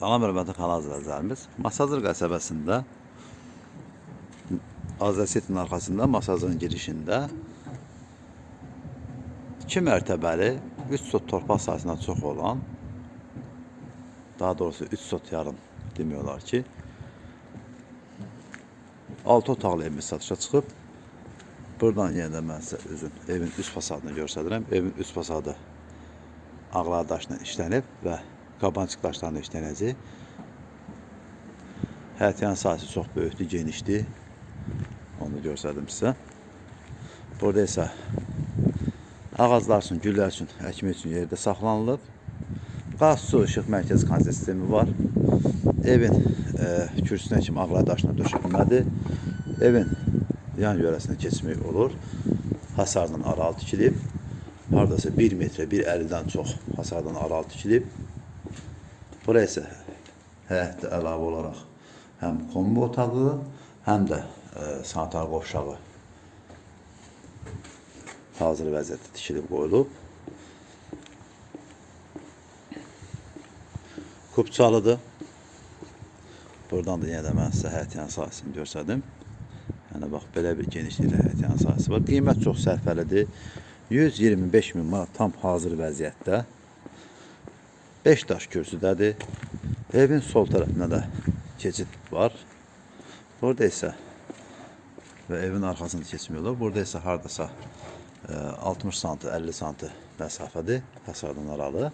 Salam hörmətli kanal izləyicilərimiz. Masazır qəsəbəsində Azəsetin arxasında masajın girişində 2 mərtəbəli 3 sot torpaq sahəsindən çox olan daha doğrusu 3 sot yarım demək ki 6 otaqlı evimiz satışa çıxıb. Buradan yenə də mən sizə özün evin üst fasadını göstərirəm. Evin üst fasadı ağlar daşla işlənib və qabancıq daşlarla işlənəcək. Həyətyan sahəsi çox böyükdür, genişdir. Onu göstərdim sizə. Burada isə ağaclar üçün, güllər üçün, əkmək üçün yerdə saxlanılıb. Qaz, su, işıq, mərkəz kanalizasiya sistemi var. Evin e, kürsüsünə kimi ağlar daşla döşənmədir. Evin yan yörəsinə keçmək olur. Hasardan aralı tikilib. Hardasa 1 metrə, 1.50-dən çox hasardan aralı tikilib. Buraya isə həyətdə əlavə olaraq həm kombi otağı, həm də e, sanitar qovşağı hazır vəziyyətdə tikilib qoyulub. Kupçalıdır. Buradan da yenə də mən sizə həyətyan sahəsini göstərdim. Yəni bax belə bir genişlikdə həyətyan sahəsi var. Qiymət çox sərfəlidir. 125 min manat tam hazır vəziyyətdə. 5 daş kürsüdədir. Evin sol tərəfində də keçid var. Burada isə və evin arxasında keçmək olur. Burada isə hardasa e, 60 sm, 50 sm məsafədir hasardan aralı.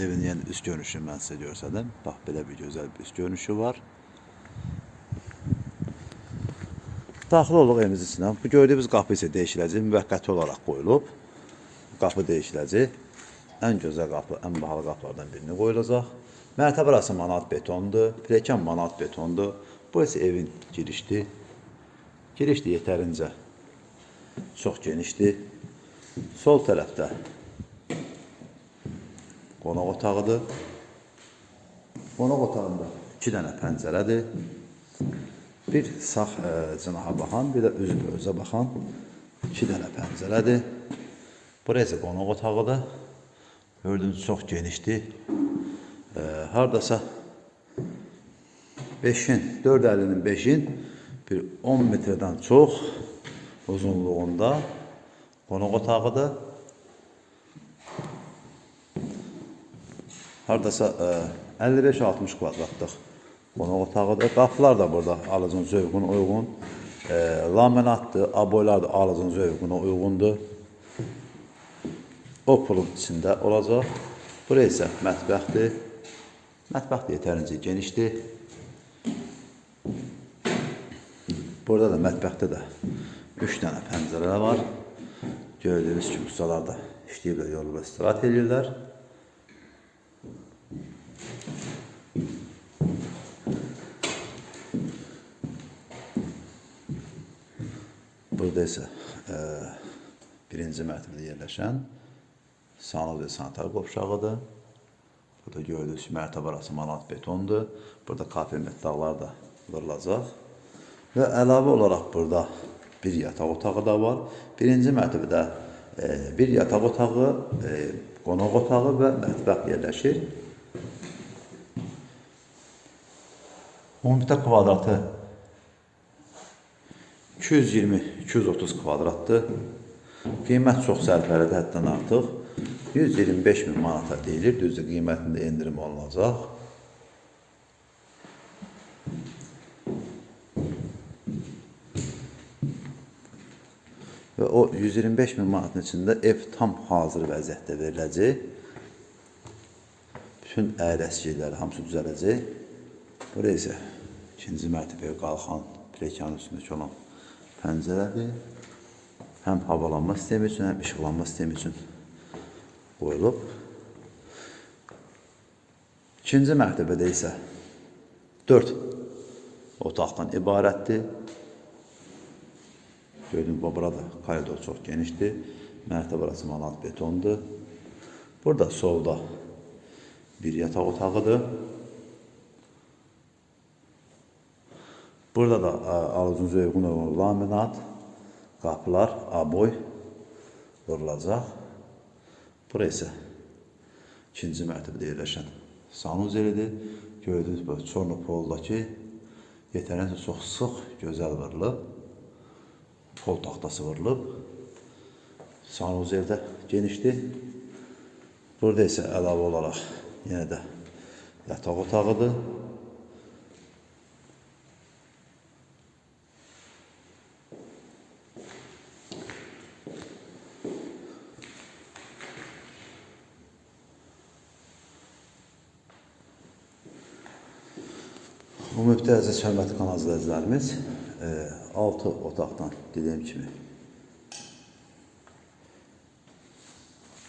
Evin yəni üst görünüşünü mən sizə göstərdim. Bax belə bir gözəl bir üst görünüşü var. Daxil oluq evimizin içinə. Bu gördüyümüz qapı isə dəyişiləcək, müvəqqəti olaraq qoyulub. Qapı dəyişiləcək. Ən gözəl qapı, ən bahalı qapılardan birini qoyulacaq. Mərtəbə arası manat betondur, pilləkən manat betondur. Bu isə evin girişdir. Giriş də yetərincə çox genişdir. Sol tərəfdə qonaq otağıdır. Qonaq otağında iki dənə pəncərədir. Bir sağ e, cinaha baxan, bir də üzü özə baxan iki dənə pəncərədir. Burası qonaq otağıdır. Gördüyünüz çox genişdir. E, hardasa 5-in, 4.50-nin 5-in bir 10 metrdən çox uzunluğunda qonaq otağıdır. Hardasa e, 55-60 kvadratlıq qonaq otağıdır. Qapılar da burada alıcının zövqünə uyğun. E, laminatdır, aboylar da alıcının zövqünə uyğundur. O pulun içində olacaq. Burası isə mətbəxdir. Mətbəx yetərincə genişdir. Burada da mətbəxdə də 3 dənə pəncərə var. Gördüyünüz kimi ustalar da işləyirlər, yolda istirahat edirlər. Burada isə e, birinci mərtəbədə yerləşən sanal və sanitar qovşağıdır. Burada gördüyünüz kimi mərtəbə arası manat betondur. Burada kafe metalllar da vurulacaq. Və əlavə olaraq burada bir yataq otağı da var. Birinci mərtəbədə e, bir yataq otağı, e, qonaq otağı və mətbəx yerləşir. Ümumilikdə kvadratı 220-230 kvadratdır. Qiymət çox sərfəlidir, həddən artıq. 125 min manata deyilir. Düzdür, qiymətində endirim olunacaq. Və o 125 min manatın içində ev tam hazır vəziyyətdə veriləcək. Bütün əyri əskikləri hamısı düzələcək. Buraya isə ikinci mərtəbəyə qalxan pilləkənin üstündəki olan pəncərədir. Həm havalanma sistemi üçün, həm işıqlanma sistemi üçün qoyulub. İkinci mərtəbədə isə 4 otaqdan ibarətdir. Gördüyün bu burada koridor çox genişdir. Mərtəbə arası manat betondur. Burada solda bir yataq otağıdır. Burada da alıcınıza uyğun olan laminat, qapılar, aboy vurulacaq. Bura isə ikinci mərtəbədə yerləşən sanuzelidir. Gördüyünüz bu Çornopoldakı yetərincə çox sıx, gözəl vurulub. Pol taxtası vurulub. Sanuzeldə genişdir. Burada isə əlavə olaraq yenə də yataq otağıdır. Bu müftəziz hörmətli kanal izləyicilərimiz 6 otaqdan dediyim kimi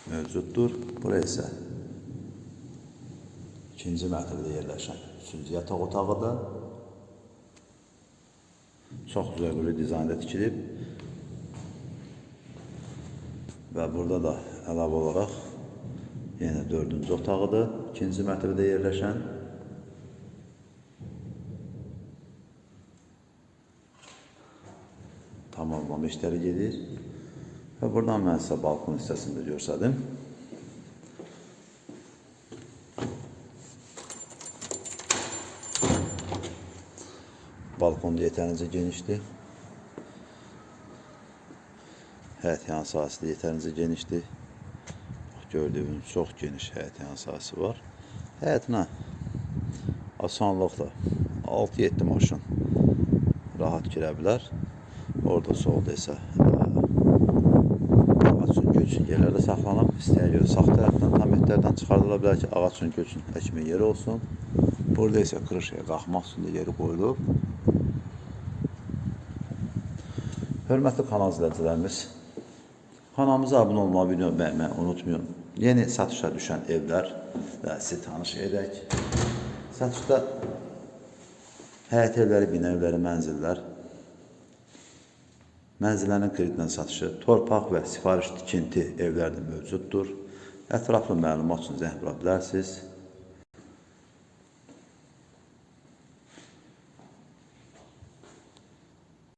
mövcuddur. Bura isə ikinci mərtəbədə yerləşən üçüncü yataq otağıdır. Çox zövqlü dizaynda tikilib. Və burada da əlavə olaraq yenə dördüncü otağıdır. İkinci mərtəbədə yerləşən tamamlama işləri gedir. Və buradan mən sizə balkon hissəsini də göstərdim. Balkon da yetərincə genişdir. Həyət yan sahəsi də yetərincə genişdir. Gördüyünüz çox geniş həyət yan sahəsi var. Həyətinə asanlıqla 6-7 maşın rahat girə. Orada solda isə ağac üçün yerlərdə saxlanıb, istəyə görə sağ tərəfdən tam etlərdən çıxardıla bilər ki, ağac üçün əkmə yeri olsun. Burada isə krışaya qalxmaq üçün yeri qoyulub. Hörmətli kanal izləyicilərimiz, kanalımıza abunə olmağı, video bəyənməyi unutmayın. Yeni satışa düşən evlər və sizi tanış edək. Satışda həyət evləri, bina evləri, mənzillər, Mənzillərin kreditlə satışı, torpaq və sifariş tikinti evlər də mövcuddur. Ətraflı məlumat üçün zəng vura bilərsiniz.